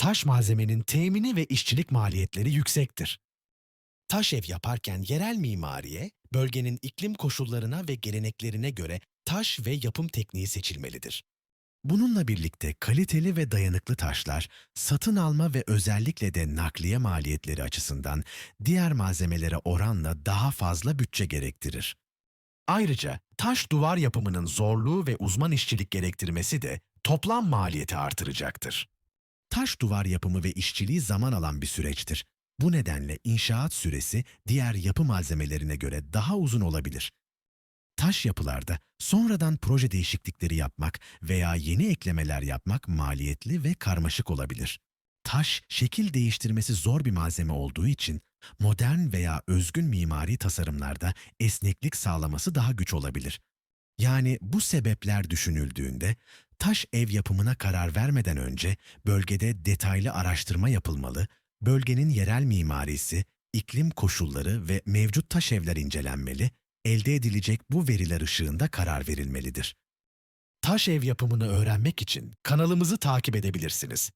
taş malzemenin temini ve işçilik maliyetleri yüksektir. Taş ev yaparken yerel mimariye, bölgenin iklim koşullarına ve geleneklerine göre taş ve yapım tekniği seçilmelidir. Bununla birlikte kaliteli ve dayanıklı taşlar, satın alma ve özellikle de nakliye maliyetleri açısından diğer malzemelere oranla daha fazla bütçe gerektirir. Ayrıca taş duvar yapımının zorluğu ve uzman işçilik gerektirmesi de toplam maliyeti artıracaktır. Taş duvar yapımı ve işçiliği zaman alan bir süreçtir. Bu nedenle inşaat süresi diğer yapı malzemelerine göre daha uzun olabilir. Taş yapılarda sonradan proje değişiklikleri yapmak veya yeni eklemeler yapmak maliyetli ve karmaşık olabilir. Taş, şekil değiştirmesi zor bir malzeme olduğu için modern veya özgün mimari tasarımlarda esneklik sağlaması daha güç olabilir. Yani bu sebepler düşünüldüğünde taş ev yapımına karar vermeden önce bölgede detaylı araştırma yapılmalı, bölgenin yerel mimarisi, iklim koşulları ve mevcut taş evler incelenmeli, elde edilecek bu veriler ışığında karar verilmelidir. Taş ev yapımını öğrenmek için kanalımızı takip edebilirsiniz.